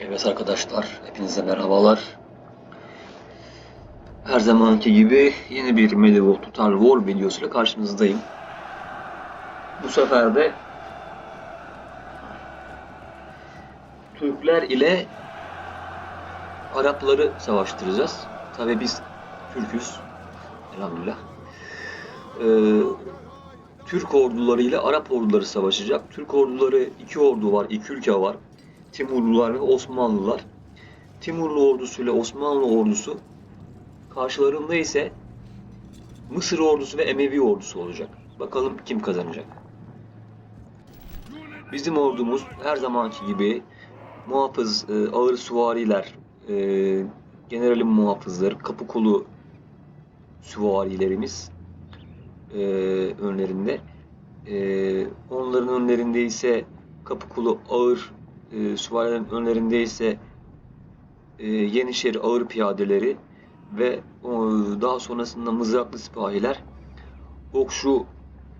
Evet arkadaşlar, hepinize merhabalar. Her zamanki gibi yeni bir Medieval Total War videosuyla karşınızdayım. Bu sefer de Türkler ile Arapları savaştıracağız. Tabi biz Türküz. Elhamdülillah. Ee, Türk orduları ile Arap orduları savaşacak. Türk orduları iki ordu var, iki ülke var. Timurlular ve Osmanlılar. Timurlu ordusu ile Osmanlı ordusu karşılarında ise Mısır ordusu ve Emevi ordusu olacak. Bakalım kim kazanacak. Bizim ordumuz her zamanki gibi muhafız, e, ağır süvariler, e, generalin muhafızları, kapı kolu süvarilerimiz e, önlerinde. E, onların önlerinde ise kapı kolu ağır e, süvarilerin önlerinde ise e, Yeniçeri ağır piyadeleri ve o, daha sonrasında mızraklı sipahiler, okşu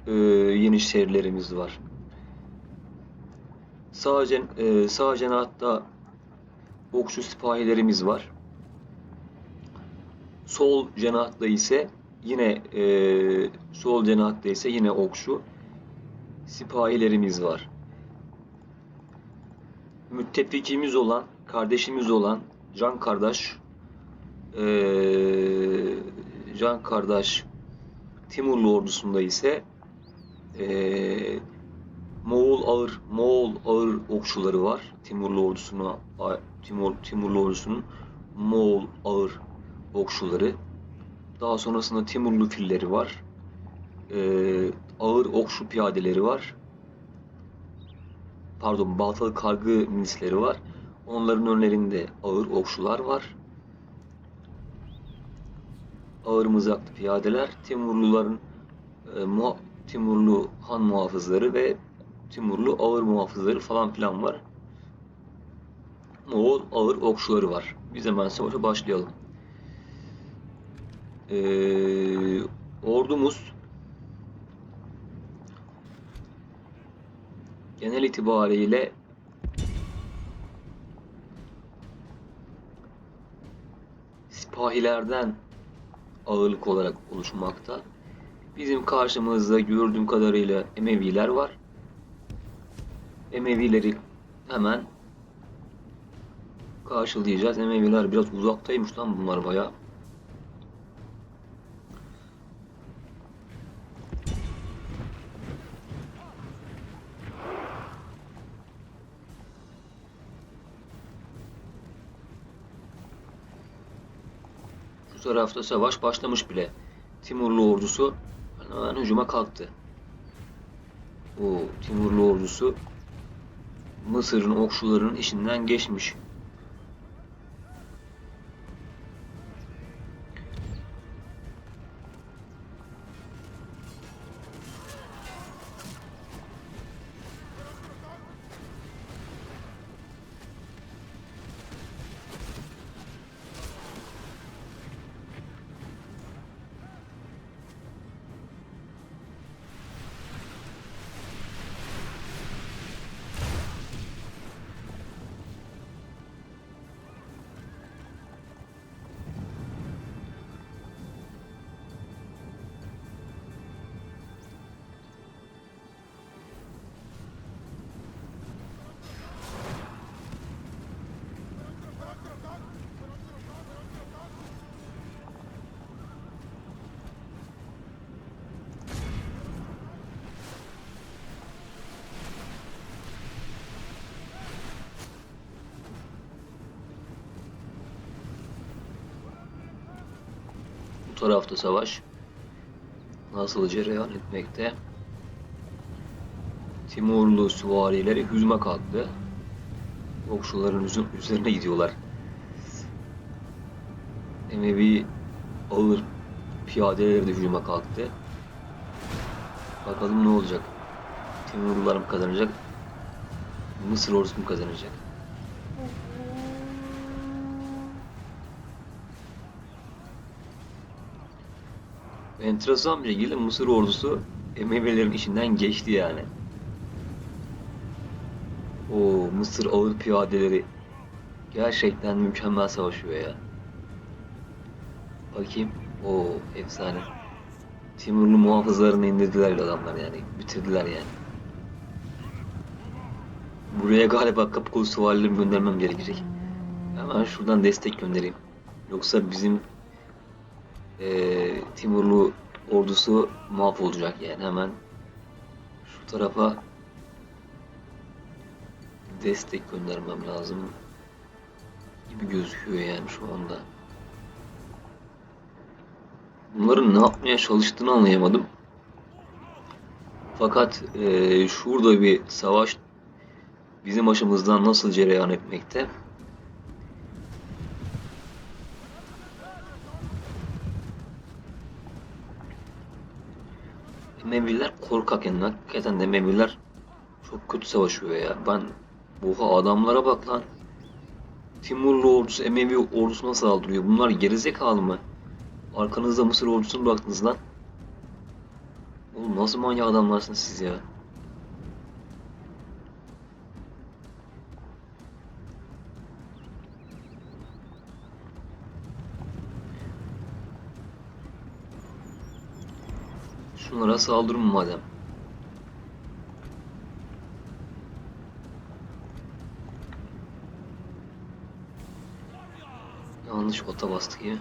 e, Yeniçerilerimiz var. Sağ, cen, e, sağ cenahta okşu sipahilerimiz var. Sol cenahta ise yine e, sol cenahta ise yine okşu sipahilerimiz var müttefikimiz olan, kardeşimiz olan Can kardeş eee, Can kardeş Timurlu ordusunda ise eee Moğol ağır Moğol ağır okçuları var. Timurlu ordusuna Timur Timurlu ordusunun Moğol ağır okçuları. Daha sonrasında Timurlu filleri var. Eee, ağır okçu piyadeleri var pardon baltalı kargı milisleri var. Onların önlerinde ağır okçular var. Ağır mızraklı piyadeler, Timurluların e, muha- Timurlu han muhafızları ve Timurlu ağır muhafızları falan filan var. Moğol ağır okçuları var. Biz hemen savaşa başlayalım. Ee, ordumuz genel itibariyle sipahilerden ağırlık olarak oluşmakta. Bizim karşımızda gördüğüm kadarıyla Emeviler var. Emevileri hemen karşılayacağız. Emeviler biraz uzaktaymış lan bunlar bayağı. Tarafta savaş başlamış bile. Timurlu ordusu hemen hücuma kalktı. O Timurlu ordusu Mısır'ın okçularının işinden geçmiş. Tarafta savaş nasıl cereyan etmekte? Timurlu süvarileri hücuma kalktı. Okçuların üzerine gidiyorlar. Emevi ağır piyadeleri de hücuma kalktı. Bakalım ne olacak? Timurlular mı kazanacak? Mısır ordusu mu kazanacak? Enteresan bir şekilde Mısır ordusu Emevilerin içinden geçti yani. O Mısır ağır piyadeleri Gerçekten mükemmel savaşıyor ya. Bakayım. O efsane. Timurlu muhafızlarını indirdiler adamlar yani. Bitirdiler yani. Buraya galiba Kapıkulu süvarilerimi göndermem gerekecek. Hemen şuradan destek göndereyim. Yoksa bizim eee Timurlu ordusu mahvolacak yani hemen şu tarafa destek göndermem lazım gibi gözüküyor yani şu anda. Bunların ne yapmaya çalıştığını anlayamadım. Fakat eee, şurada bir savaş bizim başımızdan nasıl cereyan etmekte? Emeviler korkak yani hakikaten de Emeviler çok kötü savaşıyor ya. Ben bu adamlara bak lan. Timurlu ordusu Emevi ordusuna saldırıyor. Bunlar gerizekalı mı? Arkanızda Mısır ordusunu bıraktınız lan. Oğlum nasıl manyak adamlarsınız siz ya? Şunlara saldırın madem. Yanlış ota bastık ya.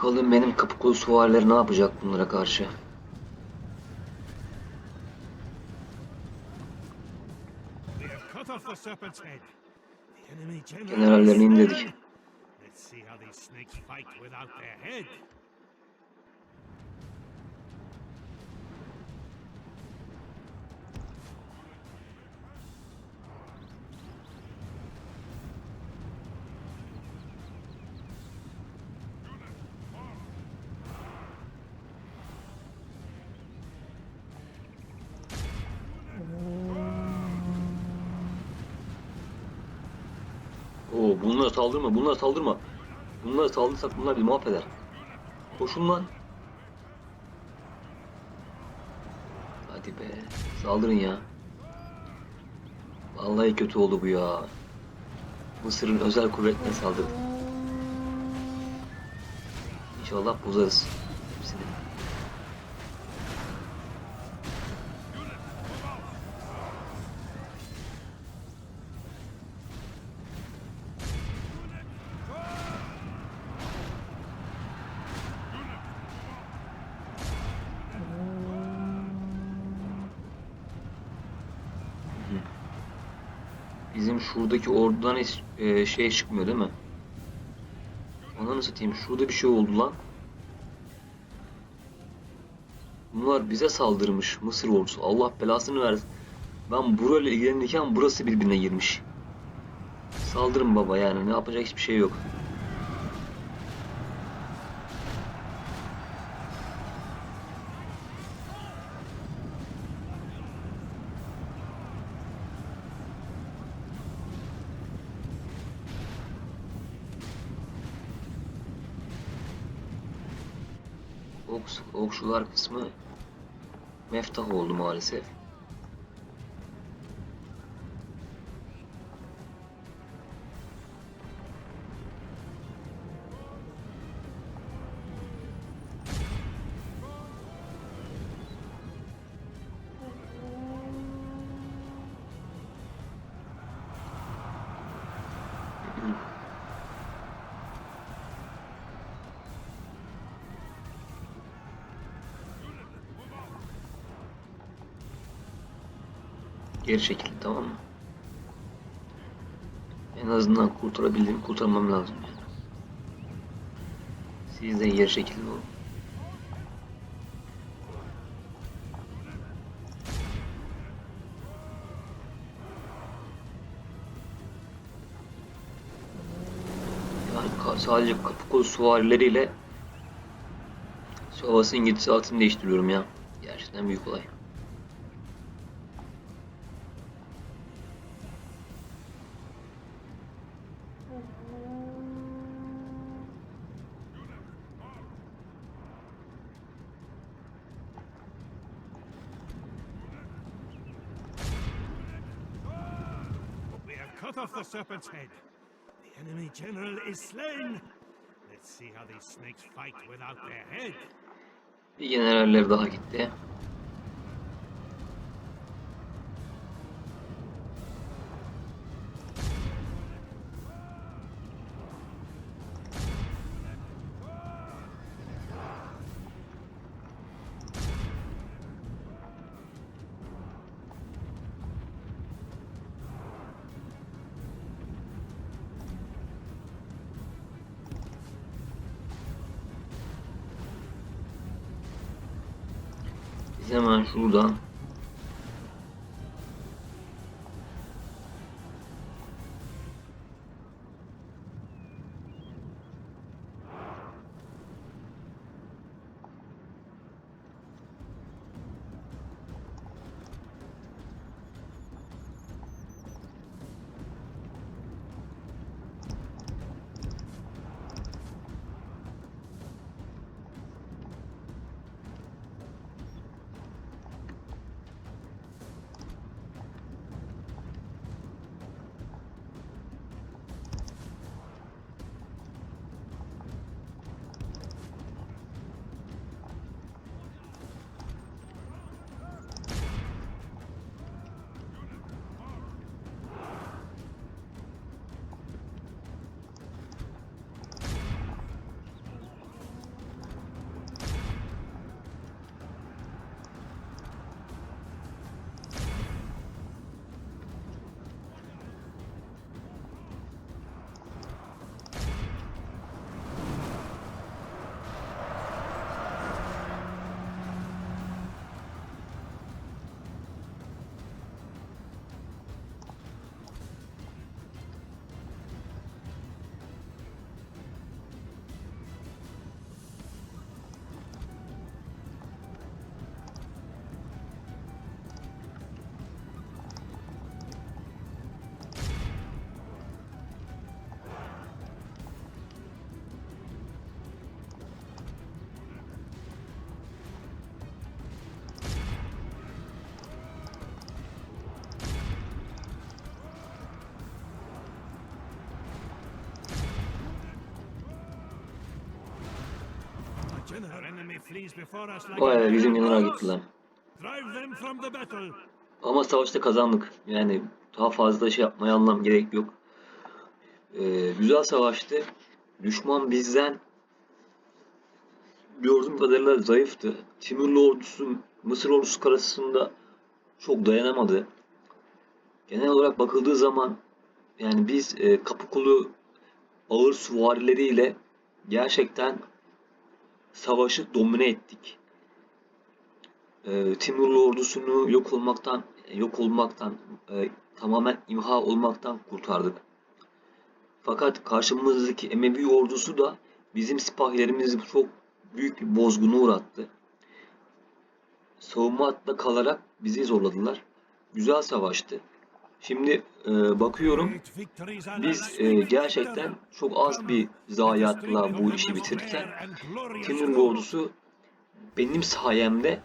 Bakalım benim kapıkulu süvarileri ne yapacak bunlara karşı. We have bunlara saldırma, bunlara saldırma. Bunlara saldırırsak bunlar bizi mahveder. Koşun lan. Hadi be. Saldırın ya. Vallahi kötü oldu bu ya. Mısır'ın özel kuvvetine saldırdı. İnşallah bozarız. Şuradaki ordudan hiç e, şey çıkmıyor değil mi? Ananı satayım şurada bir şey oldu lan. Bunlar bize saldırmış Mısır ordusu. Allah belasını versin. Ben burayla ilgilenirken burası birbirine girmiş. Saldırın baba yani ne yapacak hiçbir şey yok. Okçular kısmı meftah oldu maalesef. Geri çekilin tamam mı? En azından kurtarabildiğimi kurtarmam lazım yani. Siz de yer şekilde olun. Yani sadece kapı kolu süvarileriyle Savaşın gidişatını değiştiriyorum ya. Gerçekten büyük olay. Cut off the serpent's head. The enemy general is slain. Let's see how these snakes fight without their head. Bir generaller daha gitti. Hemen şuradan wild general mouse. gitti lan. Ama savaşta kazandık. Yani daha fazla şey yapmaya anlam gerek yok. Ee, güzel savaştı. Düşman bizden gördüğüm kadarıyla zayıftı. Timurlu ordusu Mısır ordusu karşısında çok dayanamadı. Genel olarak bakıldığı zaman yani biz e, Kapıkulu ağır süvarileriyle gerçekten savaşı domine ettik. E, Timurlu ordusunu yok olmaktan yok olmaktan e, tamamen imha olmaktan kurtardık. Fakat karşımızdaki Emevi ordusu da bizim sipahilerimizi çok büyük bir bozguna uğrattı. Savunma hattında kalarak bizi zorladılar. Güzel savaştı. Şimdi e, bakıyorum biz e, gerçekten çok az bir zayiatla bu işi bitirirken Timurlu ordusu benim sayemde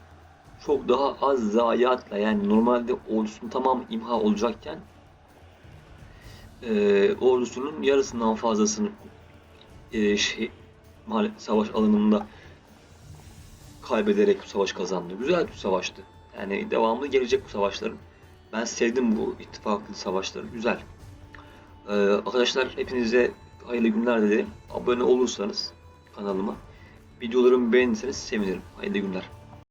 çok daha az zayiatla yani normalde ordusunun tamamı imha olacakken e, ordusunun yarısından fazlasını e, şey, savaş alanında kaybederek bu savaş kazandı. Güzel bir savaştı. Yani devamlı gelecek bu savaşların. Ben sevdim bu ittifaklı savaşları. Güzel. Ee, arkadaşlar hepinize hayırlı günler dilerim. Abone olursanız kanalıma videolarımı beğenirseniz sevinirim. Hayırlı günler.